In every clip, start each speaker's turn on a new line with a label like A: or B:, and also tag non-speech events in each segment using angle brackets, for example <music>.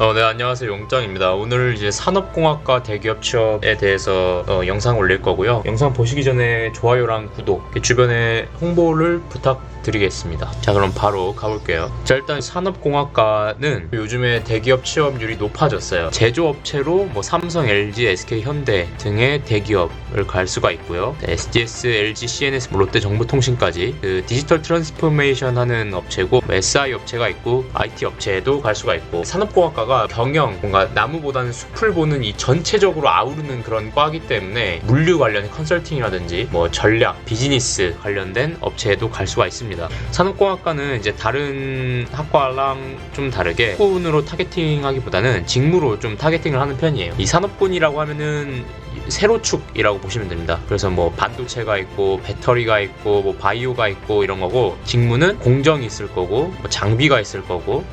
A: 어, 네, 안녕하세요. 용짱입니다. 오늘 이제 산업공학과 대기업 취업에 대해서 어, 영상 올릴 거고요. 영상 보시기 전에 좋아요랑 구독, 주변에 홍보를 부탁 드리겠습니다. 자, 그럼 바로 가볼게요. 자, 일단 산업공학과는 요즘에 대기업 취업률이 높아졌어요. 제조업체로 뭐 삼성, LG, SK, 현대 등의 대기업을 갈 수가 있고요. SDS, LG, CNS, 뭐 롯데 정보통신까지 그 디지털 트랜스포메이션 하는 업체고 뭐 SI 업체가 있고 IT 업체에도 갈 수가 있고 산업공학과가 경영 뭔가 나무보다는 숲을 보는 이 전체적으로 아우르는 그런 과이기 때문에 물류 관련 컨설팅이라든지 뭐 전략, 비즈니스 관련된 업체에도 갈 수가 있습니다. 산업공학과는 이제 다른 학과랑 좀 다르게 학군으로 타겟팅하기보다는 직무로 좀 타겟팅을 하는 편이에요. 이 산업군이라고 하면은 세로축이라고 보시면 됩니다. 그래서 뭐 반도체가 있고 배터리가 있고 뭐 바이오가 있고 이런 거고 직무는 공정이 있을 거고 뭐 장비가 있을 거고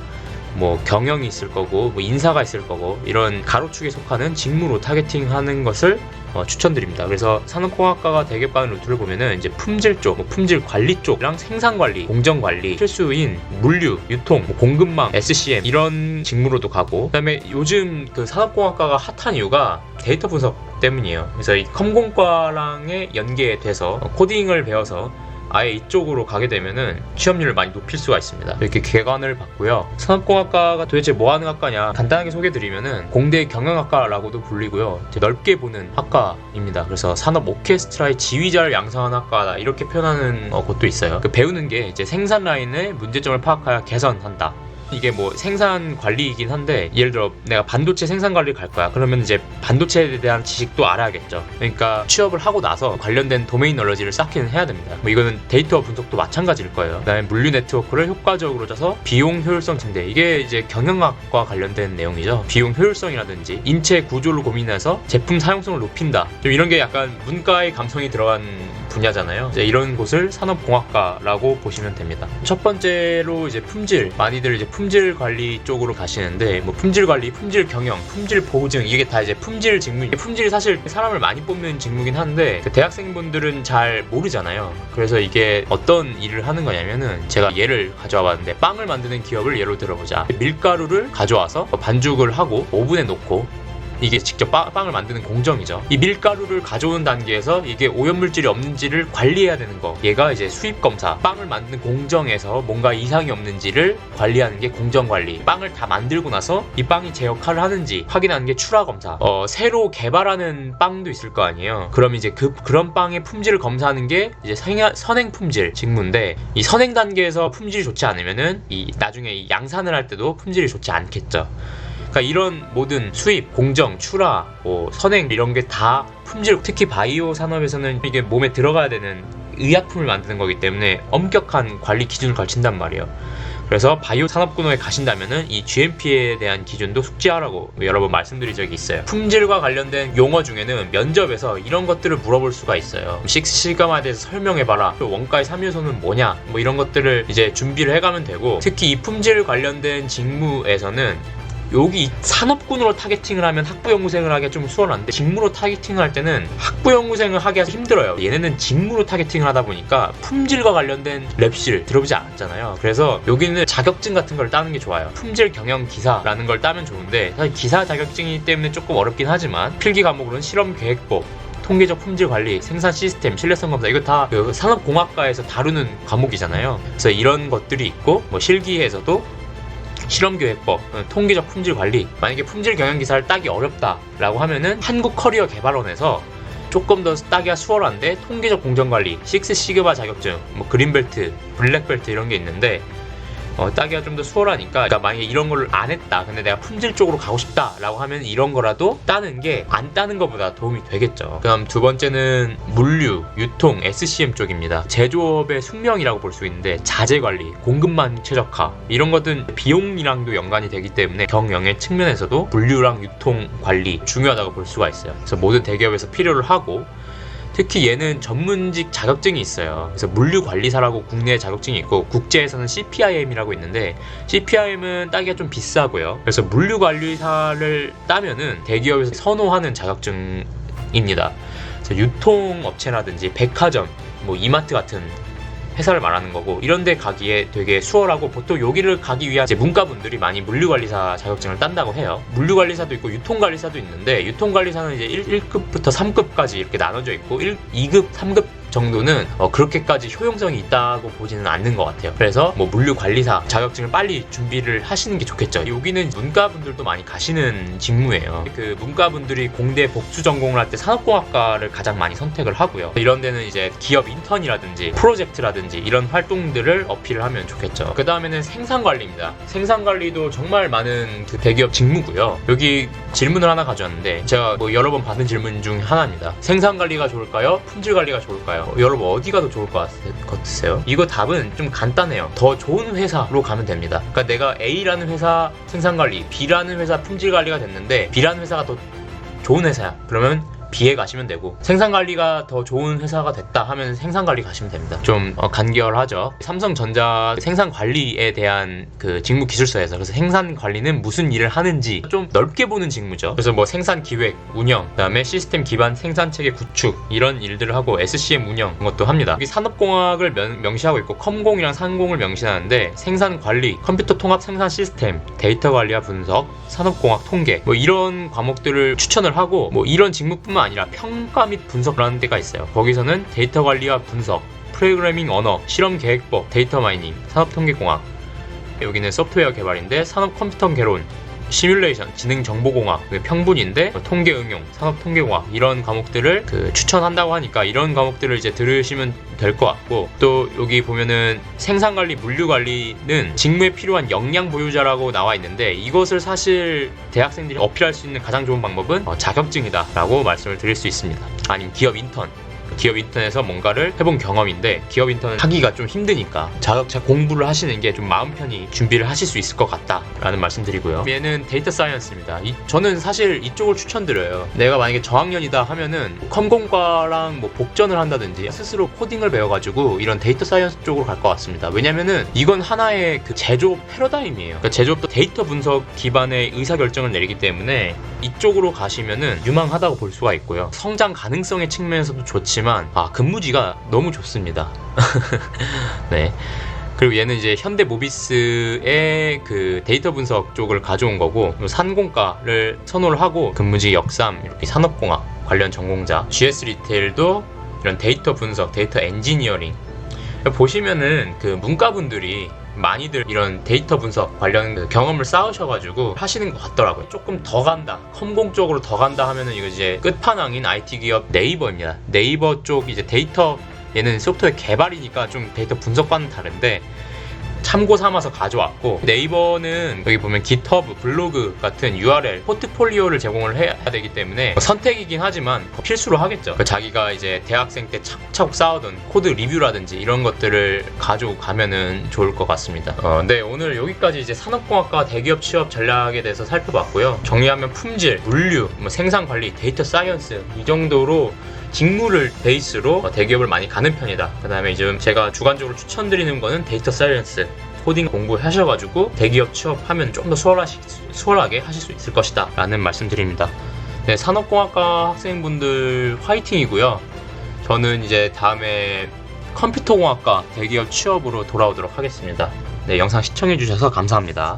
A: 뭐 경영이 있을 거고 뭐 인사가 있을 거고 이런 가로축에 속하는 직무로 타겟팅하는 것을 어, 추천드립니다. 그래서 산업공학과가 대개받는 루트를 보면은 이제 품질 쪽, 뭐 품질 관리 쪽이랑 생산 관리, 공정 관리, 필수인 물류, 유통, 뭐 공급망, SCM 이런 직무로도 가고 그다음에 요즘 그 산업공학과가 핫한 이유가 데이터 분석 때문이에요. 그래서 이 컴공과랑의 연계돼서 코딩을 배워서 아예 이쪽으로 가게 되면은 취업률을 많이 높일 수가 있습니다. 이렇게 개관을 받고요. 산업공학과가 도대체 뭐 하는 학과냐? 간단하게 소개드리면은 공대 경영학과라고도 불리고요. 넓게 보는 학과입니다. 그래서 산업 오케스트라의 지휘자를 양성하는 학과다 이렇게 표현하는 어, 곳도 있어요. 그 배우는 게 이제 생산 라인의 문제점을 파악하여 개선한다. 이게 뭐 생산 관리이긴 한데 예를 들어 내가 반도체 생산 관리 갈 거야. 그러면 이제 반도체에 대한 지식도 알아야겠죠. 그러니까 취업을 하고 나서 관련된 도메인 널러지를 쌓기는 해야 됩니다. 뭐 이거는 데이터 분석도 마찬가지일 거예요. 그다음에 물류 네트워크를 효과적으로 짜서 비용 효율성 증대. 이게 이제 경영학과 관련된 내용이죠. 비용 효율성이라든지 인체 구조를 고민해서 제품 사용성을 높인다. 좀 이런 게 약간 문과의 감성이 들어간 분야잖아요. 이런 곳을 산업공학과라고 보시면 됩니다. 첫 번째로 이제 품질. 많이들 이제 품질 관리 쪽으로 가시는데 뭐 품질 관리, 품질 경영, 품질 보증 이게 다 이제 품질 직무. 품질이 사실 사람을 많이 뽑는 직무긴 한데 그 대학생분들은 잘 모르잖아요. 그래서 이게 어떤 일을 하는 거냐면은 제가 예를 가져와 봤는데 빵을 만드는 기업을 예로 들어보자. 밀가루를 가져와서 반죽을 하고 오븐에 놓고 이게 직접 빵, 을 만드는 공정이죠. 이 밀가루를 가져오는 단계에서 이게 오염물질이 없는지를 관리해야 되는 거. 얘가 이제 수입 검사. 빵을 만드는 공정에서 뭔가 이상이 없는지를 관리하는 게 공정 관리. 빵을 다 만들고 나서 이 빵이 제 역할을 하는지 확인하는 게 출하 검사. 어, 새로 개발하는 빵도 있을 거 아니에요. 그럼 이제 그 그런 빵의 품질을 검사하는 게 이제 생야, 선행 품질 직무인데 이 선행 단계에서 품질이 좋지 않으면은 이 나중에 이 양산을 할 때도 품질이 좋지 않겠죠. 그러니까 이런 모든 수입, 공정, 출하, 뭐 선행 이런 게 다 품질, 특히 바이오 산업에서는 이게 몸에 들어가야 되는 의약품을 만드는 거기 때문에 엄격한 관리 기준을 걸친단 말이에요. 그래서 바이오 산업군에 가신다면은 이 GMP에 대한 기준도 숙지하라고 여러 번 말씀드린 적이 있어요. 품질과 관련된 용어 중에는 면접에서 이런 것들을 물어볼 수가 있어요. 식시가마에 대해서 설명해봐라. 원가의 3요소는 뭐냐? 뭐 이런 것들을 이제 준비를 해가면 되고 특히 이 품질 관련된 직무에서는 여기 산업군으로 타겟팅을 하면 학부연구생을 하기가 좀 수월한데 직무로 타겟팅을 할 때는 학부연구생을 하기가 힘들어요. 얘네는 직무로 타겟팅을 하다 보니까 품질과 관련된 랩실 들어보지 않았잖아요. 그래서 여기는 자격증 같은 걸 따는 게 좋아요. 품질 경영 기사라는 걸 따면 좋은데 사실 기사 자격증이기 때문에 조금 어렵긴 하지만 필기 과목으로는 실험 계획법 통계적 품질 관리, 생산 시스템, 신뢰성 검사 이거 다 그 산업공학과에서 다루는 과목이잖아요. 그래서 이런 것들이 있고 뭐 실기에서도 실험교육법, 어, 통계적 품질 관리. 만약에 품질 경영 기사를 따기 어렵다라고 하면은 한국 커리어 개발원에서 조금 더 따기가 수월한데 통계적 공정 관리, 식스 시그마 자격증, 뭐 그린벨트, 블랙벨트 이런 게 있는데 어, 따기가 좀 더 수월하니까 그러니까 만약에 이런 걸 안 했다. 근데 내가 품질 쪽으로 가고 싶다 라고 하면 이런 거라도 따는 게 안 따는 것보다 도움이 되겠죠. 그다음 두 번째는 물류, 유통, SCM 쪽입니다. 제조업의 숙명이라고 볼 수 있는데 자재 관리, 공급망 최적화. 이런 것들은 비용이랑도 연관이 되기 때문에 경영의 측면에서도 물류랑 유통 관리 중요하다고 볼 수가 있어요. 그래서 모든 대기업에서 필요를 하고 특히 얘는 전문직 자격증이 있어요. 그래서 물류관리사라고 국내 자격증이 있고 국제에서는 CPIM이라고 있는데 CPIM은 따기가 좀 비싸고요. 그래서 물류관리사를 따면은 대기업에서 선호하는 자격증입니다. 유통업체라든지 백화점, 뭐 이마트 같은 회사를 말하는 거고 이런 데 가기에 되게 수월하고 보통 여기를 가기 위한 문과분들이 많이 물류관리사 자격증을 딴다고 해요. 물류관리사도 있고 유통관리사도 있는데 유통관리사는 이제 1, 1급부터 3급까지 이렇게 나눠져 있고 1, 2급, 3급 정도는 어, 그렇게까지 효용성이 있다고 보지는 않는 것 같아요. 그래서 뭐 물류 관리사 자격증을 빨리 준비를 하시는 게 좋겠죠. 여기는 문과 분들도 많이 가시는 직무예요. 그 문과 분들이 공대 복수 전공을 할 때 산업공학과를 가장 많이 선택을 하고요. 이런 데는 이제 기업 인턴이라든지 프로젝트라든지 이런 활동들을 어필을 하면 좋겠죠. 그 다음에는 생산 관리입니다. 생산 관리도 정말 많은 그 대기업 직무고요. 여기 질문을 하나 가져왔는데 제가 뭐 여러 번 받은 질문 중 하나입니다. 생산 관리가 좋을까요? 품질 관리가 좋을까요? 어, 여러분 어디가 더 좋을 것 같- 같으세요? 이거 답은 좀 간단해요. 더 좋은 회사로 가면 됩니다. 그러니까 내가 A라는 회사 생산 관리, B라는 회사 품질 관리가 됐는데 B라는 회사가 더 좋은 회사야. 그러면 B에 가시면 되고 생산관리가 더 좋은 회사가 됐다 하면 생산관리 가시면 됩니다. 좀 어, 간결하죠. 삼성전자 생산관리에 대한 그 직무 기술서에서 그래서 생산관리는 무슨 일을 하는지 좀 넓게 보는 직무죠. 그래서 뭐 생산 기획, 운영, 그다음에 시스템 기반 생산 체계 구축 이런 일들을 하고 SCM 운영 것도 합니다. 여기 산업공학을 명, 명시하고 있고 컴공이랑 상공을 명시하는데 생산 관리, 컴퓨터 통합 생산 시스템, 데이터 관리와 분석, 산업공학 통계 뭐 이런 과목들을 추천을 하고 뭐 이런 직무뿐만 아니라 평가 및 분석이라는 데가 있어요. 거기서는 데이터 관리와 분석, 프로그래밍 언어, 실험 계획법, 데이터 마이닝, 산업 통계공학 여기는 소프트웨어 개발인데 산업 컴퓨터 개론 시뮬레이션, 지능 정보공학, 그 평분인데 뭐 통계 응용, 산업 통계공학 이런 과목들을 그 추천한다고 하니까 이런 과목들을 이제 들으시면 될 것 같고 또 여기 보면은 생산관리, 물류관리는 직무에 필요한 역량 보유자라고 나와 있는데 이것을 사실 대학생들이 어필할 수 있는 가장 좋은 방법은 어, 자격증이다라고 말씀을 드릴 수 있습니다. 아니면 기업 인턴. 기업 인턴에서 뭔가를 해본 경험인데 기업 인턴을 하기가 좀 힘드니까 자격증 공부를 하시는 게 좀 마음 편히 준비를 하실 수 있을 것 같다라는 말씀드리고요. 얘는 데이터 사이언스입니다. 이- 저는 사실 이쪽을 추천드려요. 내가 만약에 저학년이다 하면은 컴공과랑 뭐 복전을 한다든지 스스로 코딩을 배워가지고 이런 데이터 사이언스 쪽으로 갈 것 같습니다. 왜냐면은 이건 하나의 그 제조업 패러다임이에요. 그러니까 제조업도 데이터 분석 기반의 의사결정을 내리기 때문에 이쪽으로 가시면은 유망하다고 볼 수가 있고요. 성장 가능성의 측면에서도 좋지만 아 근무지가 너무 좋습니다. <laughs> 네. 그리고 얘는 이제 현대 모비스의 그 데이터 분석 쪽을 가져온 거고 산공과를 선호를 하고 근무지 역삼 이렇게 산업공학 관련 전공자 GS 리테일도 이런 데이터 분석 데이터 엔지니어링 보시면은 그 문과분들이 많이들 이런 데이터 분석 관련 그 경험을 쌓으셔가지고 하시는 것 같더라고요. 조금 더 간다. 컴공 쪽으로 더 간다 하면은 이거 이제 끝판왕인 IT 기업 네이버입니다. 네이버 쪽 이제 데이터 얘는 소프트웨어 개발이니까 좀 데이터 분석과는 다른데 참고 삼아서 가져왔고 네이버는 여기 보면 GitHub, 블로그 같은 URL, 포트폴리오를 제공을 해야 되기 때문에 뭐 선택이긴 하지만 필수로 하겠죠. 그 자기가 이제 대학생 때 차곡차곡 쌓아둔 코드 리뷰라든지 이런 것들을 가지고 가면은 좋을 것 같습니다. 어, 네 오늘 여기까지 이제 산업공학과 대기업 취업 전략에 대해서 살펴봤고요. 정리하면 품질, 물류, 뭐 생산 관리, 데이터 사이언스 이 정도로 직무를 베이스로 어, 대기업을 많이 가는 편이다. 그 다음에 이제 제가 주관적으로 추천드리는 거는 데이터 사이언스, 코딩 공부하셔가지고 대기업 취업하면 좀 더 수월하게 하실 수 있을 것이다. 라는 말씀 드립니다. 네, 산업공학과 학생분들 화이팅이고요. 저는 이제 다음에 컴퓨터공학과 대기업 취업으로 돌아오도록 하겠습니다. 네, 영상 시청해주셔서 감사합니다.